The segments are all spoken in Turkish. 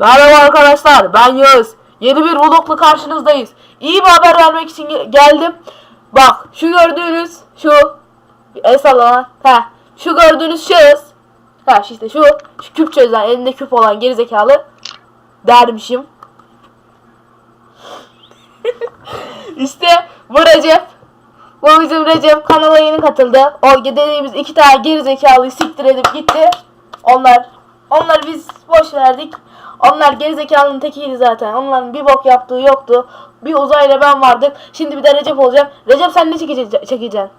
Merhaba arkadaşlar ben Yağız. Yeni bir vlogla karşınızdayız. İyi bir haber vermek için ge- geldim. Bak şu gördüğünüz şu el sallama. Ha şu gördüğünüz şahıs. Ha işte şu, şu küp çözen elinde küp olan gerizekalı dermişim. işte bu Recep. Bu bizim Recep kanala yeni katıldı. O dediğimiz iki tane gerizekalıyı siktir edip gitti. Onlar onlar biz boş verdik. Onlar gerizekalının tekiydi zaten. Onların bir bok yaptığı yoktu. Bir uzayla ben vardık. Şimdi bir de Recep olacağım. Recep sen ne çekece- çekeceksin?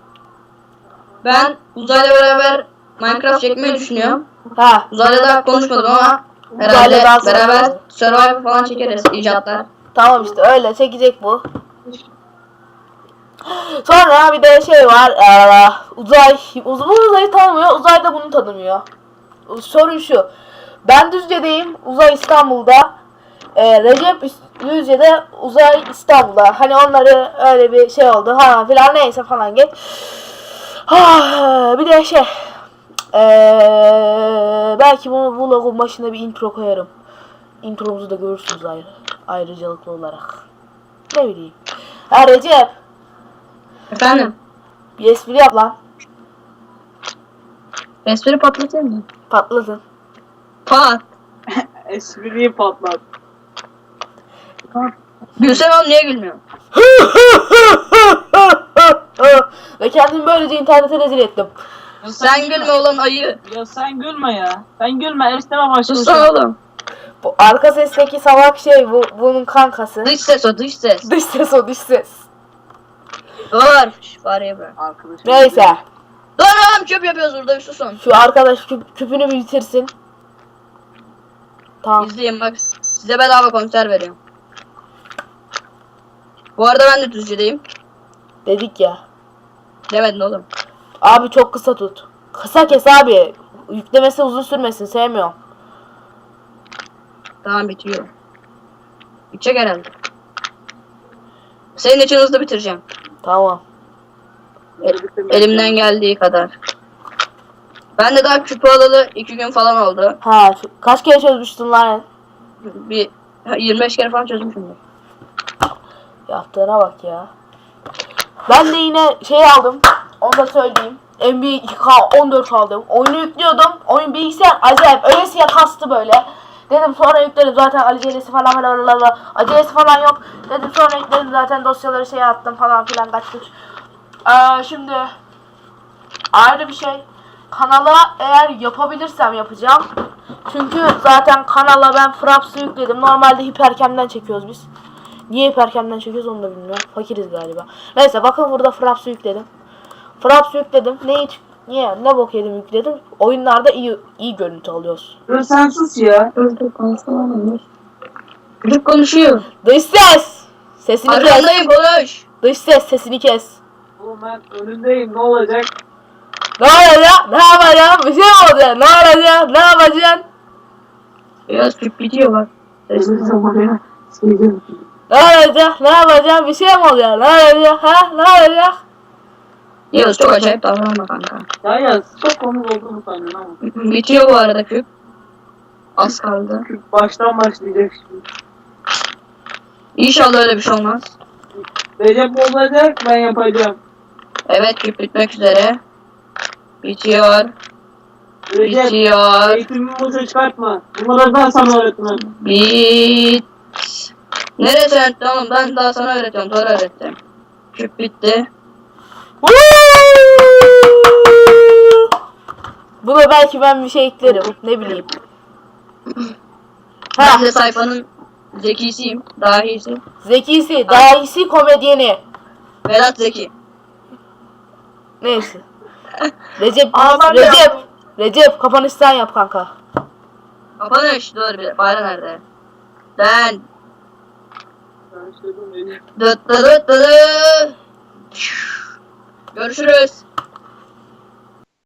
Ben uzayla beraber Minecraft çekmeyi düşünüyorum. Ha. Uzayla da konuşmadım ama Uzayla herhalde daha sonra- beraber Survivor falan çekeriz icatlar. Tamam işte öyle çekecek bu. Sonra bir de şey var. eee, uzay. Uz bu uzayı tanımıyor. Uzay da bunu tanımıyor. Sorun şu. Ben Düzce'deyim. Uzay İstanbul'da. Eee, Recep Düzce'de. Uzay İstanbul'da. Hani onları öyle bir şey oldu. Ha filan neyse falan geç. Ah, bir de şey. Eee, belki bu vlogun başına bir intro koyarım. Intromuzu da görürsünüz ayrı, ayrıcalıklı olarak. Ne bileyim. Ha Recep Efendim? bir espri yap lan. Espri patlatayım mı? Patlasın. Pat. Espriyi patlat. Gülsem oğlum niye gülmüyor? Ve kendimi böylece internete rezil ettim. Sen gülme ulan ayı. Ya sen gülme ya. Sen gülme erişteme başladı. Sussana oğlum. Bu arka sesteki salak şey bu bunun kankası. Dış ses o dış ses. Dış ses o dış ses. Dur. Şş, Bari bırak. Arkadaşım. Neyse. Dur oğlum çöp yapıyoruz burada bir susun. Şu arkadaş küp, küpünü bitirsin. Tamam. İzleyin bak. Size bedava konser veriyorum. Bu arada ben de Düzce'deyim. Dedik ya. Demedin oğlum. Abi çok kısa tut. Kısa kes abi. Yüklemesi uzun sürmesin sevmiyorum. Tamam bitiyor. Bitecek herhalde. Senin için hızlı bitireceğim. Tamam. Elimden geldiği kadar. Ben de daha küpü alalı iki gün falan oldu. Ha kaç kere çözmüştün lan? Bir 25 kere falan çözmüşümdür. Yaptığına bak ya. Ben de yine şey aldım. Onu da söyleyeyim. NBA 2K14 aldım. Oyunu yüklüyordum. Oyun bilgisayar acayip öylesiye kastı böyle. Dedim sonra yüklerim zaten acelesi falan falan falan. Acelesi falan yok. Dedim sonra yüklerim zaten dosyaları şey attım falan filan kaç güç. Ee, şimdi ayrı bir şey. Kanala eğer yapabilirsem yapacağım. Çünkü zaten kanala ben Fraps'ı yükledim. Normalde Hypercam'den çekiyoruz biz. Niye Hypercam'den çekiyoruz onu da bilmiyorum. Fakiriz galiba. Neyse bakın burada Fraps'ı yükledim. Fraps'ı yükledim. Neyi niye ne bok yedim yükledim. Oyunlarda iyi iyi görüntü alıyoruz. Dur sen sus ya. Dur dur konuşsana Çocuk konuşuyor. Dış ses. Sesini kes. Arkandayım konuş. Dış ses sesini kes. Oğlum ben önündeyim ne olacak? Ne olacak? Ne yapacaksın? Bir şey olacak? Ne olacak? Ne yapacaksın? Biraz küp bitiyor bak. Ne olacak? Ne yapacaksın? Bir şey mi olacak? Ne olacak? Ha? Ne olacak? Yağız çok acayip davranma kanka. Ya ya çok komik olduğunu sanıyorum ama. Bitiyor bu arada küp. Az kaldı. Baştan başlayacak şimdi. İnşallah öyle bir şey olmaz. Recep olacak ben yapacağım. Evet küp bitmek üzere. Bitiyor. Recep Bitiyor. eğitimimi boşa çıkartma. Bunları ben sana öğretmem. Bit. Neresi öğretti oğlum? Ben daha sana öğretiyorum. Doğru öğrettim. Küp bitti. Buna belki ben bir şey eklerim. Ne bileyim. Ha, Ben de sayfanın zekisiyim. Dahisi. zekisi, dahisi komedyeni. Vedat Zeki. Neyse. Recep, Aman Recep, ya. Recep kapanış sen yap kanka. Kapanış. Dur bir. Fare nerede? Ben. Ben söyledim Recep. Dıt dıt dıt dıt. Görüşürüz.